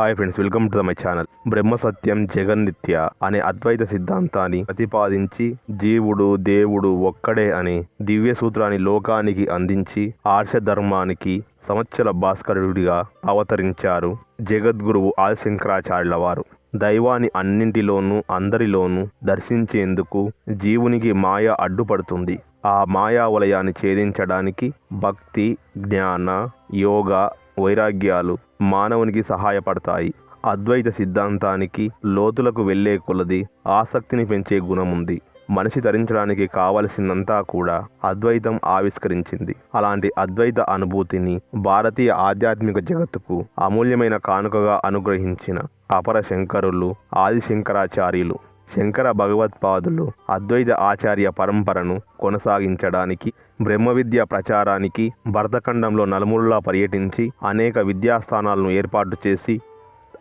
Hi friends welcome to the my channel. బ్రహ్మ సత్యం జగన్నిత్య అనే అద్వైత సిద్ధాంతాన్ని ప్రతిపాదించి జీవుడు దేవుడు ఒక్కడే అని దివ్య సూత్రాన్ని లోకానికి అందించి ఆర్షధర్మానికి సంవత్సర భాస్కరుడిగా అవతరించారు జగద్గురువు ఆదిశంకరాచార్యుల వారు దైవాన్ని అన్నింటిలోనూ అందరిలోనూ దర్శించేందుకు జీవునికి మాయ అడ్డుపడుతుంది. ఆ మాయా వలయాన్ని ఛేదించడానికి భక్తి జ్ఞాన యోగ వైరాగ్యాలు మానవునికి సహాయపడతాయి. అద్వైత సిద్ధాంతానికి లోతులకు వెళ్ళే కొలది ఆసక్తిని పెంచే గుణముంది. మనిషి ధరించడానికి కావలసినంతా కూడా అద్వైతం ఆవిష్కరించింది. అలాంటి అద్వైత అనుభూతిని భారతీయ ఆధ్యాత్మిక జగత్తుకు అమూల్యమైన కానుకగా అనుగ్రహించిన అపర శంకరులు ఆదిశంకరాచార్యులు శంకర భగవత్పాదులు అద్వైత ఆచార్య పరంపరను కొనసాగించడానికి బ్రహ్మ విద్య ప్రచారానికి భరతఖండంలో నలుమూలలా పర్యటించి అనేక విద్యాస్థానాలను ఏర్పాటు చేసి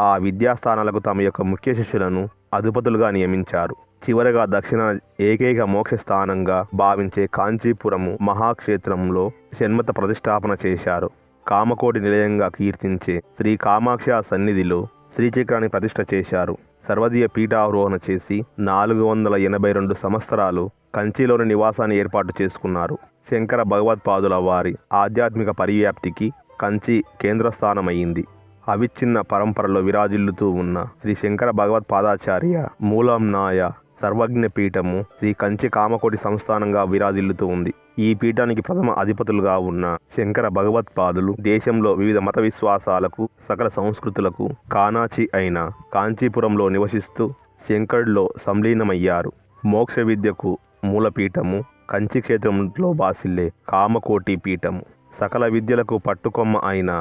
ఆ విద్యాస్థానాలకు తమ యొక్క ముఖ్య శిష్యులను అధిపతులుగా నియమించారు. చివరగా దక్షిణ ఏకైక మోక్ష స్థానంగా భావించే కాంచీపురము మహాక్షేత్రంలో షణ్మత ప్రతిష్టాపన చేశారు. కామకోటి నిలయంగా కీర్తించే శ్రీ కామాక్ష సన్నిధిలో శ్రీచక్రాన్ని ప్రతిష్ఠ చేశారు. సర్వదీయ పీఠారోహణ చేసి నాలుగు వందల ఎనభై రెండు సంవత్సరాలు కంచిలోని నివాసాన్ని ఏర్పాటు చేసుకున్నారు. శంకర భగవత్పాదుల వారి ఆధ్యాత్మిక పరివ్యాప్తికి కంచి కేంద్రస్థానమైంది. అవిచ్ఛిన్న పరంపరలో విరాజిల్లుతూ ఉన్న శ్రీ శంకర భగవత్పాదాచార్య మూలంనాయ సర్వజ్ఞ పీఠము శ్రీ కంచి కామకోటి సంస్థానంగా విరాజిల్లుతూ ఉంది. ఈ పీఠానికి ప్రథమ అధిపతులుగా ఉన్న శంకర భగవత్పాదులు దేశంలో వివిధ మత విశ్వాసాలకు సకల సంస్కృతులకు కానాచి అయిన కాంచీపురంలో నివసిస్తూ శంకరుడిలో సంలీనమయ్యారు. మోక్ష విద్యకు మూలపీఠము కంచి క్షేత్రంలో బాసిల్లే కామకోటి పీఠము. సకల విద్యలకు పట్టుకొమ్మ అయిన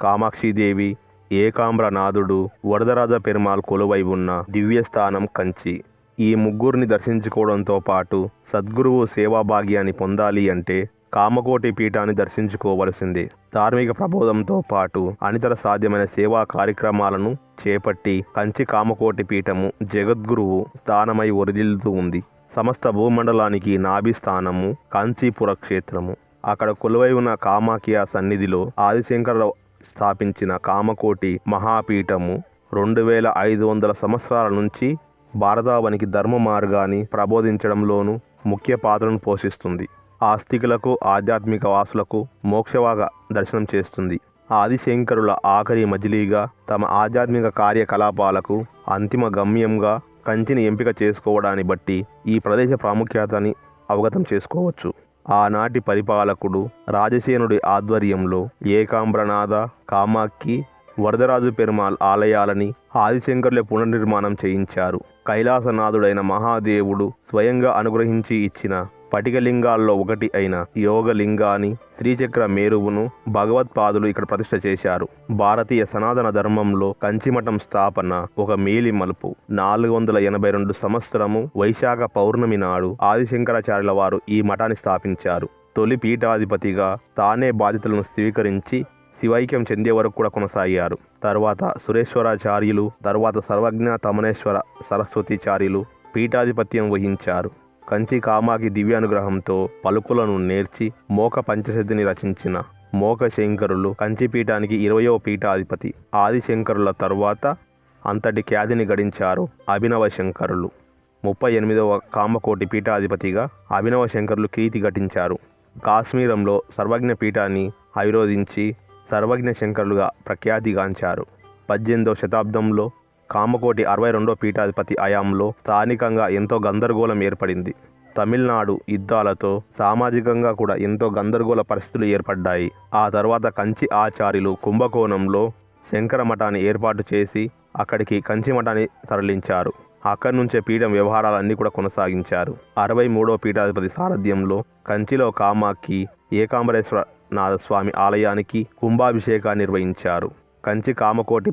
కామాక్షిదేవి ఏకాంబ్రనాథుడు వరదరాజ పెరుమాల్ కొలువై ఉన్న దివ్యస్థానం కంచి. ఈ ముగ్గురిని దర్శించుకోవడంతో పాటు సద్గురువు సేవాభాగ్యాన్ని పొందాలి అంటే కామకోటి పీఠాన్ని దర్శించుకోవలసిందే. ధార్మిక ప్రబోధంతో పాటు అనితర సాధ్యమైన సేవా కార్యక్రమాలను చేపట్టి కంచి కామకోటి పీఠము జగద్గురువు స్థానమై ఒరిదిల్లుతూ ఉంది. సమస్త భూమండలానికి నాభి స్థానము కాంచీపుర క్షేత్రము. అక్కడ కొలువై ఉన్న కామాఖ్య సన్నిధిలో ఆదిశంకర స్థాపించిన కామకోటి మహాపీఠము రెండు వేల ఐదు వందల సంవత్సరాల నుంచి భారతావనికి ధర్మ మార్గాన్ని ప్రబోధించడంలోనూ ముఖ్య పాత్రను పోషిస్తుంది. ఆస్తికులకు ఆధ్యాత్మిక వాసులకు మోక్షవాగ దర్శనం చేస్తుంది. ఆదిశంకరుల ఆఖరి మజిలీగా తమ ఆధ్యాత్మిక కార్యకలాపాలకు అంతిమ గమ్యంగా కంచిని ఎంపిక చేసుకోవడాన్ని బట్టి ఈ ప్రదేశ ప్రాముఖ్యతని అవగతం చేసుకోవచ్చు. ఆనాటి పరిపాలకుడు రాజసేనుడి ఆధ్వర్యంలో ఏకాంబ్రనాథ కామాక్కి వరదరాజు పెరుమాల్ ఆలయాలని ఆదిశంకర్లే పునర్నిర్మాణం చేయించారు. కైలాసనాథుడైన మహాదేవుడు స్వయంగా అనుగ్రహించి ఇచ్చిన పటికలింగాల్లో ఒకటి అయిన యోగలింగాన్ని శ్రీచక్ర మేరువును భగవత్పాదులు ఇక్కడ ప్రతిష్ట చేశారు. భారతీయ సనాతన ధర్మంలో కంచిమఠం స్థాపన ఒక మేలి మలుపు. నాలుగు వందల ఎనభై రెండు సంవత్సరము వైశాఖ పౌర్ణమి నాడు ఆదిశంకరాచార్యుల వారు ఈ మఠాన్ని స్థాపించారు. తొలి పీఠాధిపతిగా తానే బాధ్యతలను స్వీకరించి శివైక్యం చెందే వరకు కూడా కొనసాగారు. తర్వాత సురేశ్వరాచార్యులు తర్వాత సర్వజ్ఞ తమనేశ్వర సరస్వతిచార్యులు పీఠాధిపత్యం వహించారు. కంచి కామాకి దివ్యానుగ్రహంతో పలుకులను నేర్చి మోక పంచశతిని రచించిన మోక శంకరులు కంచిపీఠానికి ఇరవయో పీఠాధిపతి. ఆదిశంకరుల తరువాత అంతటి ఖ్యాతిని గడించారు అభినవ శంకరులు. ముప్పై ఎనిమిదవ కామకోటి పీఠాధిపతిగా అభినవ శంకరులు కీర్తి ఘటించారు. కాశ్మీరంలో సర్వజ్ఞ పీఠాన్ని అవిరోధించి సర్వజ్ఞ శంకరులుగా ప్రఖ్యాతిగాంచారు. పద్దెనిమిదవ శతాబ్దంలో కామకోటి అరవై రెండో పీఠాధిపతి అయాంలో స్థానికంగా ఎంతో గందరగోళం ఏర్పడింది. తమిళనాడు యుద్ధాలతో సామాజికంగా కూడా ఎంతో గందరగోళ పరిస్థితులు ఏర్పడ్డాయి. ఆ తర్వాత కంచి ఆచార్యులు కుంభకోణంలో శంకర మఠాన్ని ఏర్పాటు చేసి అక్కడికి కంచి మఠాన్ని తరలించారు. అక్కడి నుంచే పీఠం వ్యవహారాలన్నీ కూడా కొనసాగించారు. అరవై మూడో పీఠాధిపతి సారథ్యంలో కంచిలో కామాకి ఏకాంబరేశ్వర నాథస్వామి ఆలయానికి కుంభాభిషేకాన్ని నిర్వహించారు. కంచి కామకోటి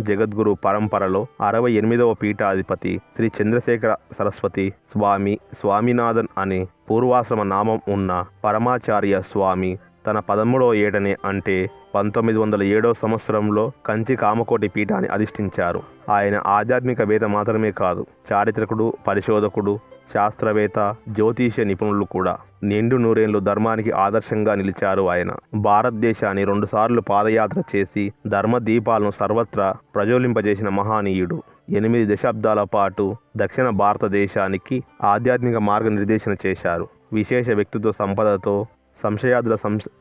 జగద్గురు పరంపరలో అరవై ఎనిమిదవ పీఠాధిపతి శ్రీ చంద్రశేఖర సరస్వతి స్వామి స్వామినాథన్ అనే పూర్వాశ్రమ నామం ఉన్న పరమాచార్య స్వామి తన పదమూడవ ఏటనే అంటే పంతొమ్మిది వందల ఏడో సంవత్సరంలో కంచి కామకోటి పీఠాన్ని అధిష్ఠించారు. ఆయన ఆధ్యాత్మిక మాత్రమే కాదు చారిత్రకుడు పరిశోధకుడు శాస్త్రవేత్త జ్యోతిష నిపుణులు కూడా నిండు నూరేళ్ళు ధర్మానికి ఆదర్శంగా నిలిచారు ఆయన. భారతదేశాన్ని రెండుసార్లు పాదయాత్ర చేసి ధర్మ దీపాలను సర్వత్రా ప్రజ్వలింపజేసిన మహానీయుడు. ఎనిమిది దశాబ్దాల పాటు దక్షిణ భారతదేశానికి ఆధ్యాత్మిక మార్గనిర్దేశన చేశారు. విశేష వ్యక్తిత్వ సంపదతో సంశయాదుల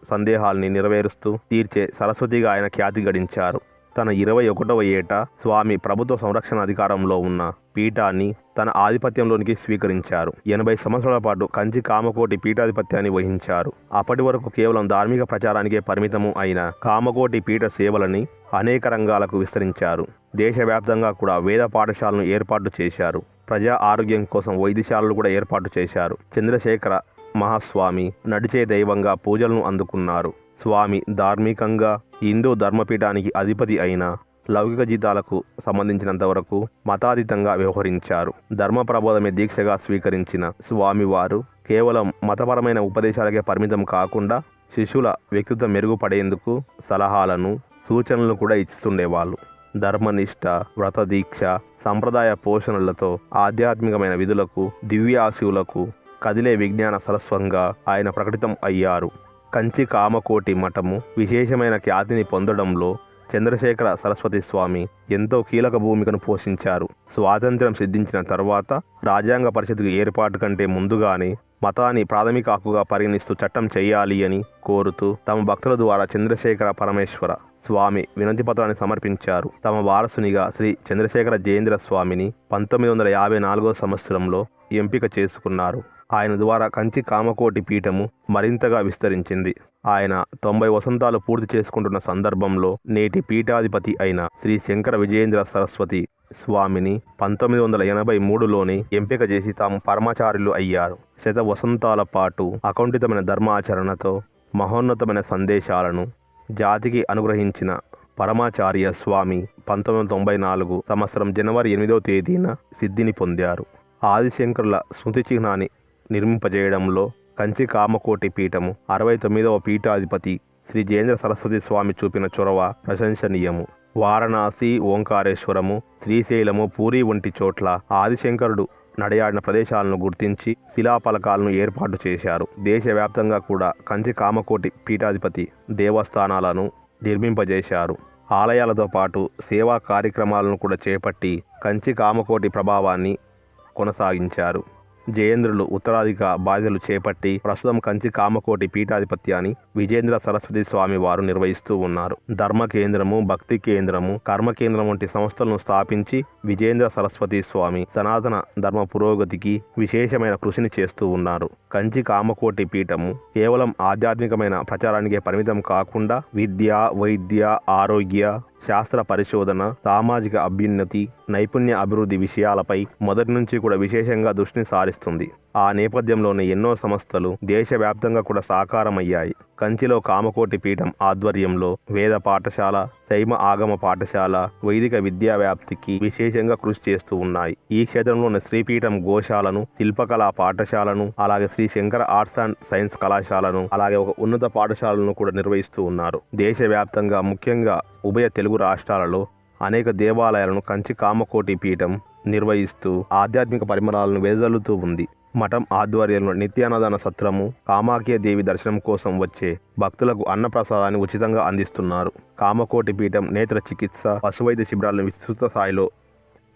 సందేహాల్ని నెరవేరుస్తూ తీర్చే సరస్వతిగా ఆయన ఖ్యాతి గడించారు. తన ఇరవై ఒకటవ ఏట స్వామి ప్రభుత్వ సంరక్షణ అధికారంలో ఉన్న పీఠాన్ని తన ఆధిపత్యంలోనికి స్వీకరించారు. ఎనభై సంవత్సరాల పాటు కంచి కామకోటి పీఠాధిపత్యాన్ని వహించారు. అప్పటి వరకు కేవలం ధార్మిక ప్రచారానికే పరిమితము అయిన కామకోటి పీఠ సేవలని అనేక రంగాలకు విస్తరించారు. దేశవ్యాప్తంగా కూడా వేద పాఠశాలను ఏర్పాటు చేశారు. ప్రజా ఆరోగ్యం కోసం వైద్యశాలలు కూడా ఏర్పాటు చేశారు. చంద్రశేఖర మహాస్వామి నడిచే దైవంగా పూజలను అందుకున్నారు. స్వామి ధార్మికంగా హిందూ ధర్మపీఠానికి అధిపతి అయిన లౌకిక జీతాలకు సంబంధించినంత వరకు మతాతీతంగా వ్యవహరించారు. ధర్మ ప్రబోధమే దీక్షగా స్వీకరించిన స్వామివారు కేవలం మతపరమైన ఉపదేశాలకే పరిమితం కాకుండా శిష్యుల వ్యక్తిత్వం మెరుగుపడేందుకు సలహాలను సూచనలను కూడా ఇస్తుండేవాళ్ళు. ధర్మనిష్ట వ్రతదీక్ష సంప్రదాయ పోషణలతో ఆధ్యాత్మికమైన విధులకు దివ్యాశువులకు కదిలే విజ్ఞాన సరస్వంగా ఆయన ప్రకటితం అయ్యారు. కంచి కామకోటి మఠము విశేషమైన ఖ్యాతిని పొందడంలో చంద్రశేఖర సరస్వతి స్వామి ఎంతో కీలక భూమికను పోషించారు. స్వాతంత్ర్యం సిద్ధించిన తర్వాత రాజ్యాంగ పరిషత్కు ఏర్పాటు కంటే ముందుగానే మతాన్ని ప్రాథమిక హక్కుగా పరిగణిస్తూ చట్టం చేయాలి అని కోరుతూ తమ భక్తుల ద్వారా చంద్రశేఖర పరమేశ్వర స్వామి వినతి పత్రాన్ని సమర్పించారు. తమ వారసునిగా శ్రీ చంద్రశేఖర జయేంద్ర స్వామిని పంతొమ్మిది వందల యాభై నాలుగో సంవత్సరంలో ఎంపిక చేసుకున్నారు. ఆయన ద్వారా కంచి కామకోటి పీఠము మరింతగా విస్తరించింది. ఆయన తొంభై వసంతాలు పూర్తి చేసుకుంటున్న సందర్భంలో నేటి పీఠాధిపతి అయిన శ్రీ శంకర విజయేంద్ర సరస్వతి స్వామిని పంతొమ్మిది వందల ఎనభై మూడులోని ఎంపిక చేసి తాము పరమాచార్యులు అయ్యారు. శత వసంతాల పాటు అకౌంటితమైన ధర్మాచరణతో మహోన్నతమైన సందేశాలను జాతికి అనుగ్రహించిన పరమాచార్య స్వామి పంతొమ్మిది వందల తొంభై నాలుగు సంవత్సరం జనవరి ఎనిమిదవ తేదీన సిద్ధిని పొందారు. ఆదిశంకరుల స్మృతి చిహ్నాన్ని నిర్మింపజేయడంలో కంచి కామకోటి పీఠము అరవై తొమ్మిదవ పీఠాధిపతి శ్రీ జయేంద్ర సరస్వతి స్వామి చూపిన చొరవ ప్రశంసనీయము. వారణాసి ఓంకారేశ్వరము శ్రీశైలము పూరి వంటి చోట్ల ఆదిశంకరుడు నడయాడిన ప్రదేశాలను గుర్తించి శిలాఫలకాలను ఏర్పాటు చేశారు. దేశవ్యాప్తంగా కూడా కంచి కామకోటి పీఠాధిపతి దేవస్థానాలను నిర్మింపజేశారు. ఆలయాలతో పాటు సేవా కార్యక్రమాలను కూడా చేపట్టి కంచి కామకోటి ప్రభావాన్ని కొనసాగించారు. జయేంద్రులు ఉత్తరాధిక బాధ్యతలు చేపట్టి ప్రస్తుతం కంచి కామకోటి పీఠాధిపత్యాన్ని విజేంద్ర సరస్వతి స్వామి వారు నిర్వహిస్తూ ఉన్నారు. ధర్మ కేంద్రము భక్తి కేంద్రము కర్మ కేంద్రం వంటి సంస్థలను స్థాపించి విజేంద్ర సరస్వతి స్వామి సనాతన ధర్మ పురోగతికి విశేషమైన కృషిని చేస్తూ ఉన్నారు. కంచి కామకోటి పీఠము కేవలం ఆధ్యాత్మికమైన ప్రచారానికే పరిమితం కాకుండా విద్య వైద్య ఆరోగ్య శాస్త్ర పరిశోధన సామాజిక అభ్యున్నతి నైపుణ్య అభివృద్ధి విషయాలపై మొదటి నుంచి కూడా విశేషంగా దృష్టిని సారిస్తుంది. ఆ నేపథ్యంలోనే ఎన్నో సంస్థలు దేశవ్యాప్తంగా కూడా సాకారమయ్యాయి. కంచిలో కామకోటి పీఠం ఆధ్వర్యంలో వేద పాఠశాల శైమ ఆగమ పాఠశాల వైదిక విద్యా వ్యాప్తికి విశేషంగా కృషి చేస్తూ ఉన్నాయి. ఈ క్షేత్రంలోని శ్రీపీఠం గోశాలను శిల్పకళా పాఠశాలను అలాగే Shri Shankara arts and science కళాశాలను అలాగే ఒక ఉన్నత పాఠశాలను కూడా నిర్వహిస్తూ ఉన్నారు. దేశవ్యాప్తంగా ముఖ్యంగా ఉభయ తెలుగు రాష్ట్రాలలో అనేక దేవాలయాలను కంచి కామకోటి పీఠం నిర్వహిస్తూ ఆధ్యాత్మిక పరిమళాలను వెదజల్లుతూ ఉంది. మఠం ఆధ్వర్యంలో నిత్యాన్నదాన సత్రము కామాఖ్య దేవి దర్శనం కోసం వచ్చే భక్తులకు అన్నప్రసాదాన్ని ఉచితంగా అందిస్తున్నారు. కామకోటి పీఠం నేత్ర చికిత్స పశువైద్య శిబిరాలను విస్తృత స్థాయిలో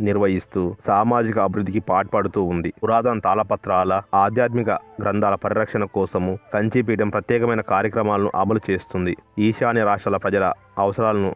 నిర్వహిస్తూ సామాజిక అభివృద్ధికి పాటుపడుతూ ఉంది. పురాతన తాళపత్రాల ఆధ్యాత్మిక గ్రంథాల పరిరక్షణ కోసము కంచిపీఠం ప్రత్యేకమైన కార్యక్రమాలను అమలు చేస్తుంది. ఈశాన్య రాష్ట్రాల ప్రజల అవసరాలను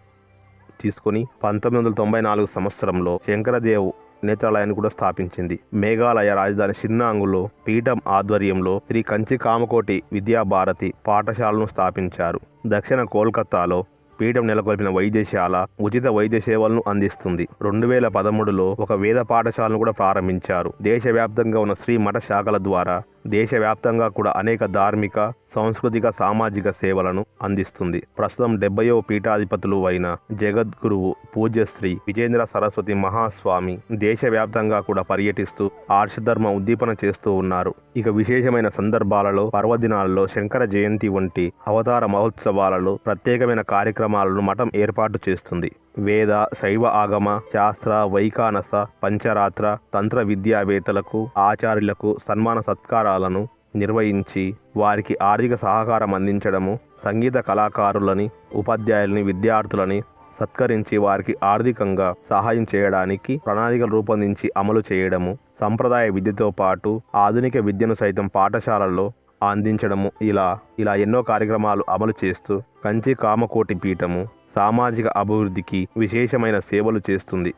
తీసుకుని పంతొమ్మిది వందల తొంభై నాలుగు సంవత్సరంలో శంకరదేవ్ నేత్రాలయాన్ని కూడా స్థాపించింది. మేఘాలయ రాజధాని షిన్నాంగులో పీఠం ఆధ్వర్యంలో శ్రీ కంచి కామకోటి విద్యాభారతి పాఠశాలను స్థాపించారు. దక్షిణ కోల్కతాలో పీఠం నెలకొల్పిన వైద్యశాల ఉచిత వైద్య సేవలను అందిస్తుంది. రెండు వేల పదమూడులో ఒక వేద పాఠశాలను కూడా ప్రారంభించారు. దేశవ్యాప్తంగా ఉన్న శ్రీ మఠ శాఖల ద్వారా దేశవ్యాప్తంగా కూడా అనేక ధార్మిక సాంస్కృతిక సామాజిక సేవలను అందిస్తుంది. ప్రస్తుతం డెబ్బయో పీఠాధిపతులు అయిన జగద్గురువు పూజ్యశ్రీ విజేంద్ర సరస్వతి మహాస్వామి దేశవ్యాప్తంగా కూడా పర్యటిస్తూ ఆర్షధర్మ ఉద్దీపన చేస్తూ ఉన్నారు. ఇక విశేషమైన సందర్భాలలో పర్వదినాలలో శంకర జయంతి వంటి అవతార మహోత్సవాలలో ప్రత్యేకమైన కార్యక్రమాలను మఠం ఏర్పాటు చేస్తుంది. వేద శైవ ఆగమ శాస్త్ర వైకానస పంచరాత్ర తంత్ర విద్యావేత్తలకు ఆచార్యులకు సన్మాన సత్కారాలను నిర్వహించి వారికి ఆర్థిక సహకారం అందించడము సంగీత కళాకారులని ఉపాధ్యాయులని విద్యార్థులని సత్కరించి వారికి ఆర్థికంగా సహాయం చేయడానికి ప్రణాళికలు రూపొందించి అమలు చేయడము సంప్రదాయ విద్యతో పాటు ఆధునిక విద్యను సైతం పాఠశాలల్లో అందించడము ఇలా ఇలా ఎన్నో కార్యక్రమాలు అమలు చేస్తూ కంచి కామకోటి పీఠము సామాజిక అభివృద్ధికి విశేషమైన సేవలు చేస్తుంది.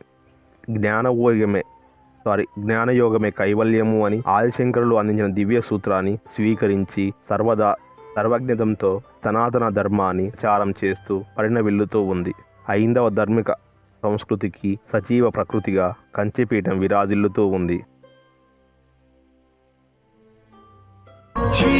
జ్ఞానయోగమే సారీ జ్ఞానయోగమే కైవల్యము అని ఆదిశంకరులు అందించిన దివ్య సూత్రాన్ని స్వీకరించి సర్వదా సర్వజ్ఞతంతో సనాతన ధర్మాన్ని చారం చేస్తూ పరిణవిల్లుతూ ఉంది. ఐందవ ధార్మిక సంస్కృతికి సజీవ ప్రకృతిగా కంచెపీఠం విరాజిల్లుతూ ఉంది. శ్రీ